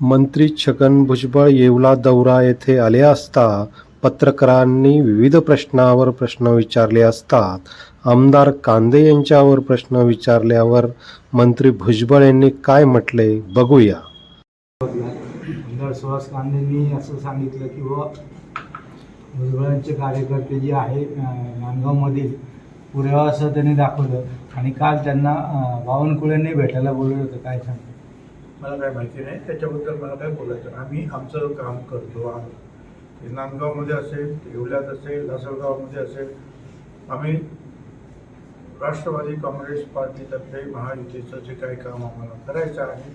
मंत्री छगन भुजबळ येवला दौरा येथे आले असता पत्रकारांनी विविध प्रश्नावर प्रश्न विचारले असतात. आमदार कांदे यांच्यावर प्रश्न विचारल्यावर मंत्री भुजबळ यांनी काय म्हटले बघूया. आमदार सुहास कांदेंनी असं सांगितलं की व भुजबळांचे कार्यकर्ते जे आहे नांदगावमधील पुरावा असं त्यांनी दाखवलं आणि काल त्यांना बावनकुळ्यांनी भेटायला बोलवलं होतं काय सांगतो? मला काय माहिती नाही. त्याच्याबद्दल मला काय बोलायचं आम्ही आमचं काम करतो आहोत. नांदगावमध्ये असेल येवल्यात असेल लासलगावमध्ये असेल. आम्ही राष्ट्रवादी काँग्रेस पार्टीतर्फे महायुतीचं जे काही काम आम्हाला करायचं आहे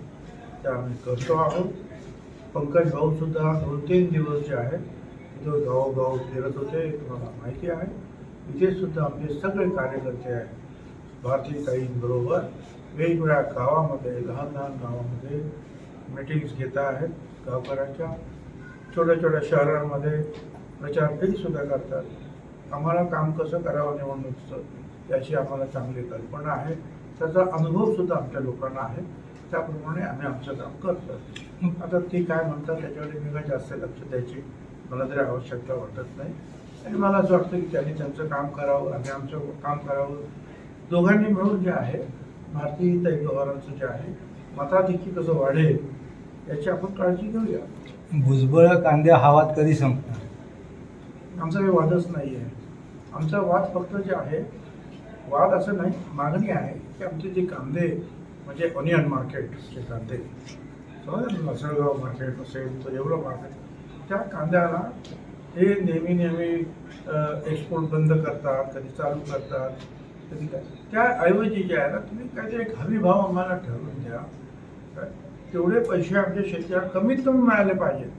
ते आम्ही करतो आहोत. पंकज भाऊसुद्धा दोन तीन दिवस जे आहे तिथं गावोगाव फिरत होते तुम्हाला माहिती आहे. इथे सुद्धा आमचे सगळे कार्यकर्ते आहेत. भारतीय ताईंबरोबर वेगवेगळ्या गावामध्ये लहान लहान गावामध्ये मिटिंग्स घेत आहेत. गावकऱ्यांच्या छोट्या छोट्या शहरांमध्ये प्रचार सुद्धा करतात. आम्हाला काम कसं करावं निवडणुकीचं याची आम्हाला चांगली कल्पना आहे. त्याचा अनुभवसुद्धा आमच्या लोकांना आहे. त्याप्रमाणे आम्ही आमचं काम करतो. आता ते काय म्हणतात त्याच्याकडे मी काय जास्त लक्ष द्यायची मला तरी आवश्यकता वाटत नाही. आणि मला असं वाटतं की त्यांनी त्यांचं काम करावं आम्ही आमचं काम करावं. दोघांनी मिळून जे आहे भारतीय व्यवहारांचं जे आहे मताधिक्य कसं वाढेल याची आपण काळजी घेऊया. भुजबळ कांदे हवात कधी संपणार? आमचा काही वादच नाही आहे आमचा वाद फक्त जे आहे वाद असं नाही मागणी आहे की आमचे जे कांदे म्हणजे ऑनियन मार्केटचे कांदे समजा ना, लसळगाव मार्केट असेल तर एवढं मार्केट त्या कांद्याला हे नेहमी नेहमी एक्सपोर्ट बंद करतात कधी चालू करतात. त्याऐवजी जे आहे ना तुम्ही काहीतरी एक हमी भाव आम्हाला ठरवून द्या. तेवढे पैसे आमच्या शेतकऱ्याला कमीत कमी मिळाले पाहिजेत.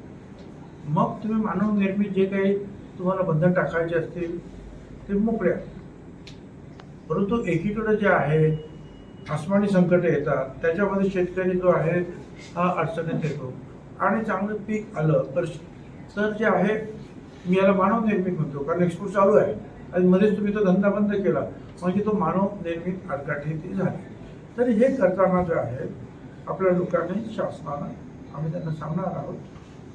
मग तुम्ही मानवनिर्मित जे काही तुम्हाला बंधन टाकायचे असतील ते मोकळे परंतु एकीकडे जे आहे आसमानी संकट येतात. त्याच्यामध्ये शेतकरी जो आहे हा अडचणीत येतो. आणि चांगलं पीक आलं तर तर जे आहे मी याला मानवनिर्मित म्हणतो. कारण एक्सपोर्ट चालू आहे. आणि मध्येच तुम्ही तो धंदा बंद केला. म्हणजे तो मानव निर्मित आडकाठी ती झाली. तरी हे करताना जे आहे आपल्या लोकांनी शासनानं आम्ही त्यांना सांगणार आहोत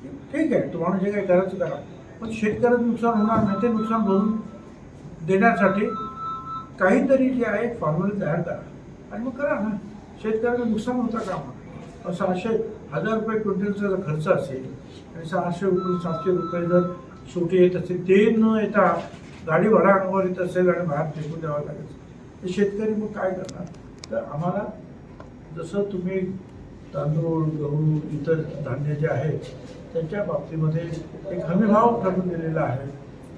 की ठीक आहे तुम्हाला जे काही करायचं करा. पण शेतकऱ्याचं नुकसान होणार नाही ते नुकसान भरून देण्यासाठी काहीतरी जे आहे फॉर्म्युला तयार करा. आणि मग करा ना. शेतकऱ्याचं नुकसान होतं का मग? सहाशे हजार रुपये क्विंटलचा जर खर्च असेल आणि सहाशे रुपये सातशे रुपये जर शेवटी येत असेल ते न येता गाडी भाडा अंगावर येत असेल आणि बाहेर फेकून द्यावं लागेल तर शेतकरी मग काय करणार? तर आम्हाला जसं तुम्ही तांदूळ गहू इतर धान्य जे आहे त्यांच्या बाबतीमध्ये एक हमी भाव ठरवून दिलेला आहे.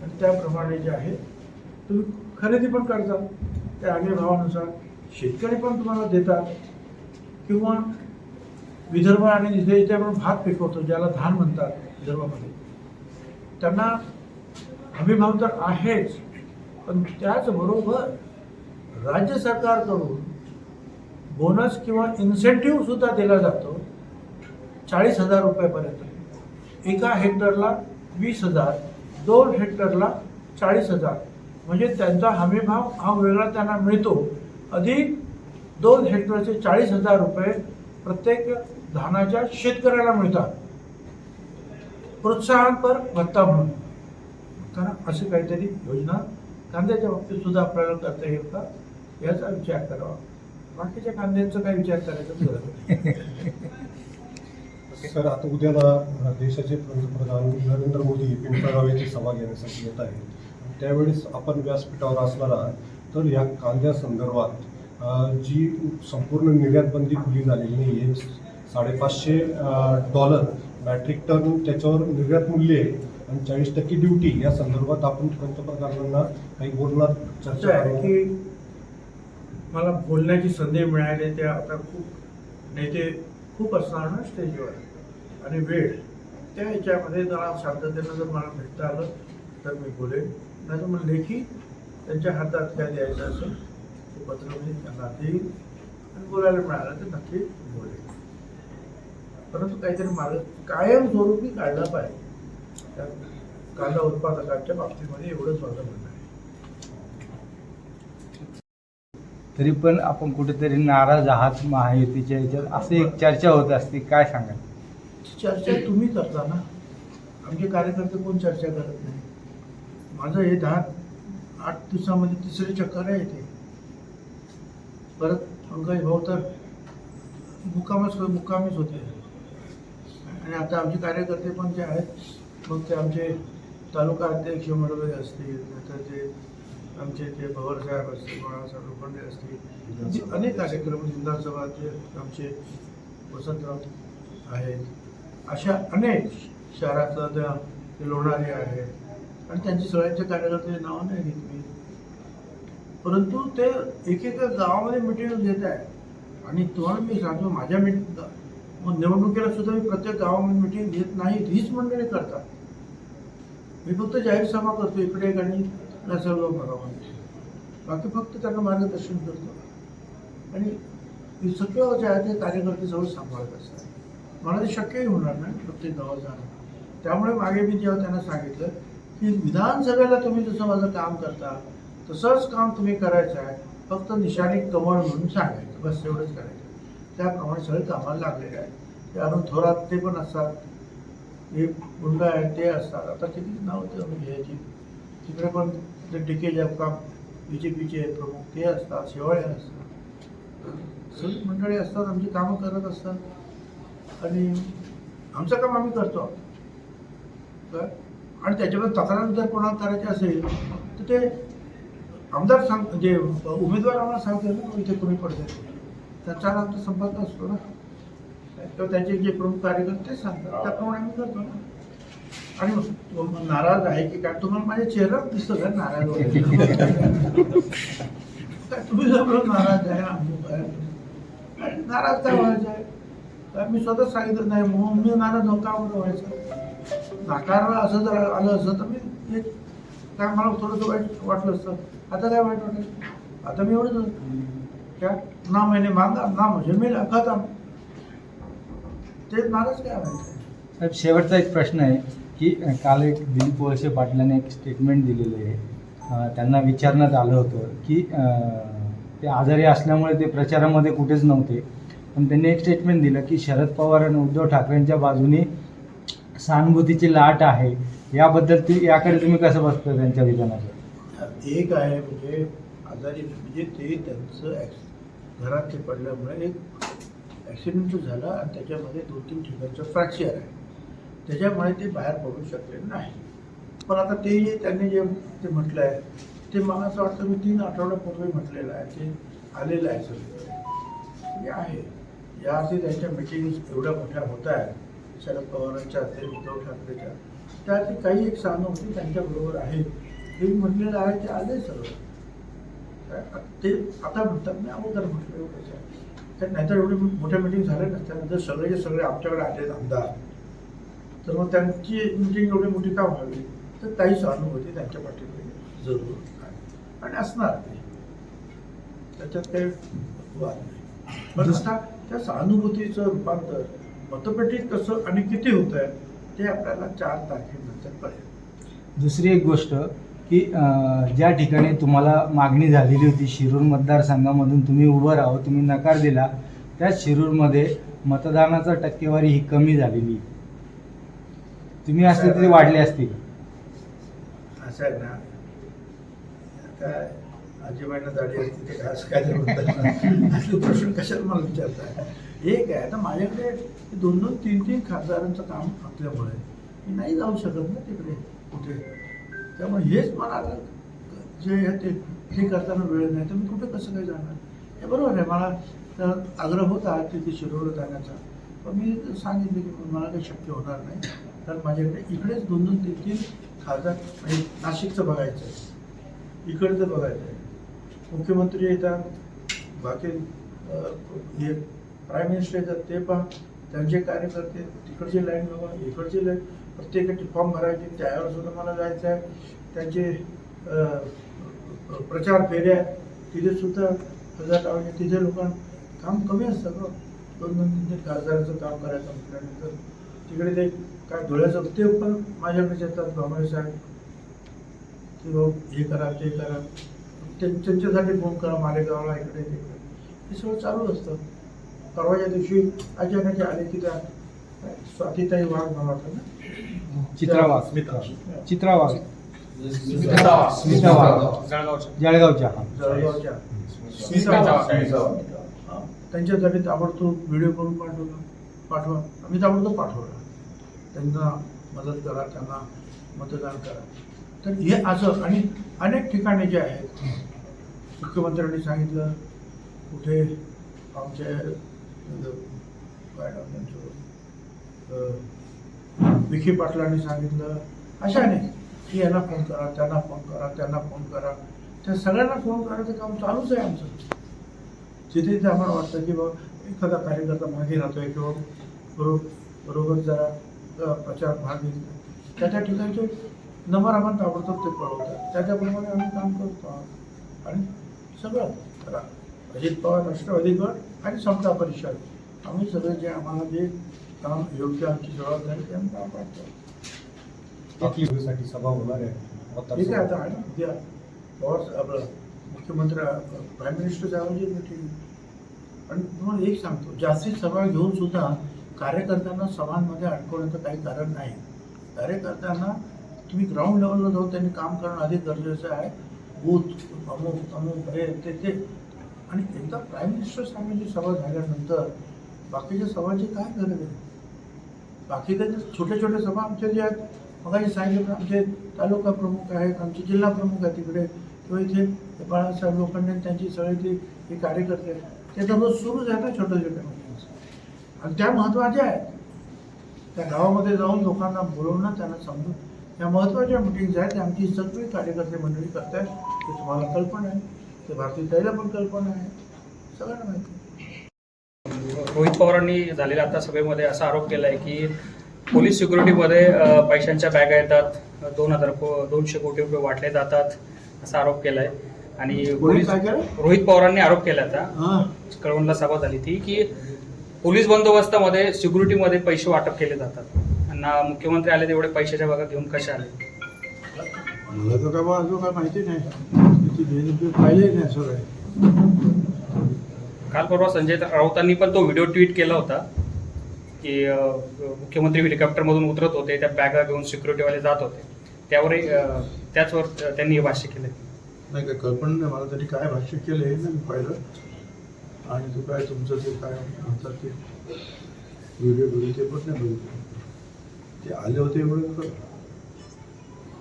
आणि त्याप्रमाणे जे आहे तुम्ही खरेदी पण करता. त्या हमी भावानुसार शेतकरी पण तुम्हाला देतात. किंवा विदर्भ आणि इथे इथे आपण भात पिकवतो ज्याला धान म्हणतात विदर्भामध्ये. त्यांना हमीभाव तर आहेच. पण त्याचबरोबर राज्य सरकारकडून बोनस किंवा इन्सेंटिव्ह सुद्धा दिला जातो. चाळीस हजार रुपयापर्यंत. एका हेक्टरला वीस हजार दोन हेक्टरला चाळीस हजार. म्हणजे त्यांचा हमीभाव हा वेगळा त्यांना मिळतो. अधिक दोन हेक्टरचे चाळीस हजार रुपये प्रत्येक धानाच्या शेतकऱ्याला मिळतात. प्रोत्साहनपर भत्ता म्हणून. कारण अशी काहीतरी योजना कांद्याच्या बाबतीत सुद्धा आपल्याला करता येईल का? याचा विचार करावा. बाकीच्या कांद्यांचा काही विचार करायचा सर आता उद्याला देशाचे पंतप्रधान नरेंद्र मोदी पिंपळगाव येथे सभा घेण्यासाठी येत आहेत. त्यावेळेस आपण व्यासपीठावर असणार आहात. तर या कांद्यासंदर्भात जी संपूर्ण निर्यातबंदी खुली झालेली नाही आहे साडेपाचशे डॉलर मॅट्रिक टन त्याच्यावर निर्यात मूल्य आहे. आणि चाळीस टक्के ड्युटी या संदर्भात आपण पंतप्रधानांना काही बोलणार चर्चा आहे? की मला बोलण्याची संधी मिळाली त्या आता खूप नेते खूप असणार ना स्टेजवर आणि वेळ त्या ह्याच्यामध्ये जरा शांततेनं जर मला भेटता आलं तर मी बोलेन. नाही तर मग लेखी त्यांच्या हातात काय द्यायचं असेल ते पत्र मी त्यांना देईल आणि बोलायला मिळालं तर नक्की बोलेन. परंतु काहीतरी मार्ग कायमस्वरूपी काढला पाहिजे. त्या कांदा उत्पादकांच्या बाबतीमध्ये एवढंच माझं म्हणणं आहे. तरी पण आपण कुठेतरी नाराज आहात महायुतीच्या याच्यात? असं एक चर्चा होत असते. काय सांगाल? चर्चा तुम्ही करता ना. आमचे कार्यकर्ते कोण चर्चा करत नाही? माझं हे दहा आठ दिवसामध्ये तिसरी चक्कर आहे इथे परत पंकज भाऊ तर मुक्कामच मुक्कामीच होते. आणि आता आमचे कार्यकर्ते पण जे आहेत मग ते आमचे तालुका अध्यक्ष मडवे असतील नंतर ते आमचे ते भवरसाहेब असतील बाळासाहेब लोखंडे असतील म्हणजे अनेक कार्यक्रम विधानसभाचे आमचे वसंतराव आहेत. अशा अनेक शहरातलं त्या लोणारे आहेत. आणि त्यांची सगळ्यांच्या कार्यकर्त्याची नावं नाही घेतली परंतु ते एकेका गावामध्ये मिटिंग घेत आहे आणि तुम्हाला मी सांगतो माझ्या मिटिंग मग निवडणुकीला सुद्धा मी प्रत्येक गावामध्ये मिटिंग घेत नाही हीच मंडळी करतात. मी फक्त जाहीर सभा करतो इकडे आणि सर्व भागामध्ये. बाकी फक्त त्यांना मार्गदर्शन करतो. आणि सगळं जे आहे ते कार्यकर्ते जवळ सांभाळत असतात. मला ते शक्यही होणार नाही प्रत्येक गावात जाणं. त्यामुळे मागे मी जेव्हा त्यांना सांगितलं की विधानसभेला तुम्ही जसं माझं काम करता तसंच काम तुम्ही करायचं आहे फक्त निशाणी कमळ म्हणून सांगायचं. बस एवढंच करायचं. त्याप्रमाणे सगळे कामाला लागलेले आहेत. ते अरुण थोरात ते पण असतात. हे गुंडा आहेत ते असतात. आता किती नाव ते म्हणजे घ्यायची तिकडे पण ते डी के जगताप बी जे पीचे प्रमुख ते असतात शेवाळे असतात. सगळी मंडळी असतात आमची कामं करत असतात. आणि आमचं काम आम्ही करतो. काय? आणि त्याच्यामध्ये तक्रार जर कोणाला करायची असेल तर ते आमदार सांग म्हणजे उमेदवार आम्हाला सांगते ना इथे कमी पडते त्याचा आमचा संपर्क असतो ना. तर त्याचे जे प्रमुख कार्यकर्ते ते सांगतात. त्याप्रमाणे आम्ही करतो ना. आणि नाराज आहे की काय? तुम्हाला माझ्या चेहरा दिसतो का नाराज तुम्ही जर नाराज आहे अमुक आहे नाराज काय व्हायचं आहे? मी स्वतः सांगितलं नाही. म्हणून मी नाराज नका व्हायचं? नाकारला असं जर आलं असं तर मी एक काय मला थोडंसं वाईट वाटलं असतं. आता काय वाईट वाटेल? आता मी एवढंच क्या? ना मैंने मागा ना मुझे मिला खतम। ते नाराज काय साहेब शेवटचा एक प्रश्न आहे की अ, काल एक दिलीप वळसे पाटलाने एक स्टेटमेंट दिलेलं आहे. अ, त्यांना विचारण्यात आलं होतं की अ, ते आजारी असल्यामुळे ते प्रचारामध्ये कुठेच नव्हते. पण त्यांनी एक स्टेटमेंट दिलं की शरद पवार आणि उद्धव ठाकरेंच्या बाजूने सहानुभूतीची लाट आहे. याबद्दल ती याकडे तुम्ही कसं बघता त्यांच्या विधानाचं? एक आहे म्हणजे आजारी म्हणजे ते त्यांचं ॲक्स घरात ते पडल्यामुळे एक ॲक्सिडेंट झाला आणि त्याच्यामध्ये दोन तीन ठिकाणचं फ्रॅक्चर आहे. त्याच्यामुळे ते बाहेर पडू शकले नाही. पण आता ते जे त्यांनी जे ते म्हटलं आहे ते मला असं वाटतं मी तीन आठवड्यापूर्वी म्हटलेलं आहे ते आलेलं आहे सगळं. हे आहे. या असे त्यांच्या मिटिंग्स एवढ्या मोठ्या होत आहेत. शरद पवारांच्या असतील उद्धव ठाकरेच्या. त्यात काही एक सहानुभूती त्यांच्याबरोबर आहे. हे म्हटलेलं आहे ते आले सगळं. ते आता म्हणतात मी अगोदर म्हटलं तर नाहीतर एवढी मोठ्या मिटिंग झाल्या नसत्या. जर सगळेचे सगळे आमच्याकडे आलेत आमदार तर मग त्यांची मिटिंग एवढी मोठी का व्हावी? तर काही सहानुभूती त्यांच्या पाठीमध्ये जरूर. आहे आणि असणार ते. त्याच्यात काही वाद नाही. पण आता त्या सहानुभूतीचं रूपांतर मतपेटीत कसं आणि किती होत आहे ते आपल्याला चार तारखेनंतर कळेल. दुसरी एक गोष्ट की ज्या ठिकाणी तुम्हाला मागणी झालेली होती शिरूर मतदारसंघामधून तुम्ही उभं राहो तुम्ही नकार दिला त्याच शिरूरमध्ये मतदानाचा टक्केवारी ही कमी झालेली. तुम्ही असले तरी वाढले असतील. असं आहे ना. आता आजीबाईंना दाढी असते ते घास काय असले प्रश्न कशाला मला विचारताय? एक आहे आता माझ्याकडे दोन दोन तीन तीन खासदारांचं काम असल्यामुळे मी नाही जाऊ शकत ना तिकडे कुठे? त्यामुळे हेच मला आता जे आहे ते हे करताना वेळ नाही तर मी कुठे कसं काही जाणार? हे बरोबर आहे मला आग्रह होता तिथे शिरोवर जाण्याचा. पण मी सांगितलं की मला काही शक्य होणार नाही. तर माझ्याकडे इकडेच दोन दोन तीन तीन खासदार म्हणजे नाशिकचं बघायचं आहे. इकडचं बघायचं आहे. मुख्यमंत्री येतात बाकी हे प्राईम मिनिस्टर येतात ते पहा त्यांचे कार्यकर्ते तिकडची लाईन बघा इकडची लाईन प्रत्येकाची फॉर्म भरायचे त्यावर सुद्धा मला जायचं आहे. त्यांचे प्रचार फेऱ्या तिथे सुद्धा हजार लावायचे तिथे लोकांना काम कमी असतं ग. दोन दोन तीन तीन खासदाराचं काम करायचं म्हटल्यानंतर. तिकडे ते काय धुळ्याचं ते पण माझ्याकडे येतात भामरे साहेब. की भाऊ हे करा ते करा. त्यांच्यासाठी फोन करा मालेगावला इकडे तिकडे. हे सगळं चालू असतं. परवाच्या दिवशी अचानक आले की त्या स्वातीताई वाघ मला वाटतं ना? चित्रा वाघ स्मिता. चित्रा वाघ स्मिता वाघ. जळगावच्या. जळगावच्या. त्यांच्यासाठी ताबडतोब व्हिडिओ करून पाठवला. पाठवा. आम्ही ताबडतोब पाठवला. त्यांना मदत करा त्यांना मतदान करा. तर हे असं आणि अनेक ठिकाणी जे आहेत मुख्यमंत्र्यांनी सांगितलं कुठे आमचे म्हणजे काय विखे पाटलांनी सांगितलं अशा नाही की यांना फोन करा त्यांना फोन करा त्यांना फोन करा. त्या सगळ्यांना फोन करायचं काम चालूच आहे आमचं. जिथे जिथे आम्हाला वाटतं की बाबा एखादा कार्यकर्ता मागे राहतोय किंवा बरोबर बरोबर जरा प्रचार भाग घेतला त्या त्या ठिकाणचे नंबर आम्हाला ताबडतोब ते कळवतात त्या त्याप्रमाणे आम्ही काम करतो. आणि सगळं करा. अजित पवार राष्ट्रवादी गट आणि समता परिषद. आम्ही सगळे जे आम्हाला जे काम योग्य आमची जबाबदारी ते आम्ही कामसाठी सभा होणार आहे. ठीक आहे आता उद्या. पवार आपलं मुख्यमंत्री प्राईम मिनिस्टर ऐवजी मिटिंग आणि तुम्हाला एक सांगतो जास्तीत सभा घेऊन सुद्धा कार्यकर्त्यांना सभांमध्ये अडकवण्याचं काही कारण नाही. कार्यकर्त्यांना तुम्ही ग्राउंड लेवलला जाऊन त्यांनी काम करणं अधिक गरजेचं आहे. बूथ अमुक अमुक हे ते. आणि एकदा प्राईम मिनिस्टर साहेबांची सभा झाल्यानंतर बाकीच्या सभाची काय गरज आहे? बाकी काही छोट्या छोट्या सभा आमच्या ज्या आहेत मगाशी सांगितलं आमचे तालुका प्रमुख आहेत आमचे जिल्हा प्रमुख आहेत तिकडे किंवा इथे बाळासाहेब लोखंडे त्यांची सगळे ते हे कार्यकर्ते आहेत. ते दररोज सुरूच आहे ना छोट्या छोट्या meetings. आणि त्या महत्त्वाच्या आहेत. त्या गावामध्ये जाऊन लोकांना बोलवणं त्यांना समजून या महत्त्वाच्या मिटिंग्स आहेत त्या आमची सगळी कार्यकर्ते मंडळी करत आहेत ते तुम्हाला कल्पना आहे. ते भारतीय ताईला पण कल्पना आहे. सगळ्यांना माहिती. रोहित पवारांनी झालेल्या आता सभेमध्ये असा आरोप केला आहे की पोलीस सिक्युरिटीमध्ये पैशांच्या बॅगा येतात दोन हजार दोनशे कोटी रुपये वाटले जातात असा आरोप केला आहे आणि पोलीस रोहित पवारांनी आरोप केला आता. हां. कळवणला सभा झाली ती की पोलीस बंदोबस्तामध्ये सिक्युरिटीमध्ये पैसे वाटप केले जातात. आणि मुख्यमंत्री आले तेवढे पैशाच्या बघा घेऊन कसे आले? मला तर काय बा अजून काय माहिती नाही. त्याची देणगी पाहिले नाही सगळे काल परवा संजय राऊतांनी पण तो व्हिडिओ ट्विट केला होता की मुख्यमंत्री हेलिकॉप्टरमधून उतरत होते त्या बॅगा घेऊन सिक्युरिटीवाले जात होते. त्यावरही अ, त्याचवर त्यांनी हे भाष्य केलं नाही काय कल्पना नाही मला तरी काय भाष्य केलं हे नाही पाहिलं. आणि तू काय तुमचं ते काय म्हणतात ते व्हिडिओ ते पण नाही बघितलं. ते आले होते एवढं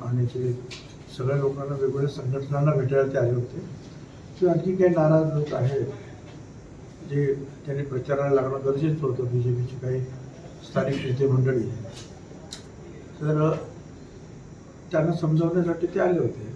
आणि ते सगळ्या लोकांना वेगवेगळ्या संघटनांना भेटायला ते आले होते. ते आणखी काही नाराज लोक आहेत जे त्यांनी प्रचाराला लागणं गरजेचं होतं. बी जे पीची काही स्थानिक नेते मंडळी. तर त्यांना समजावण्यासाठी ते आले होते.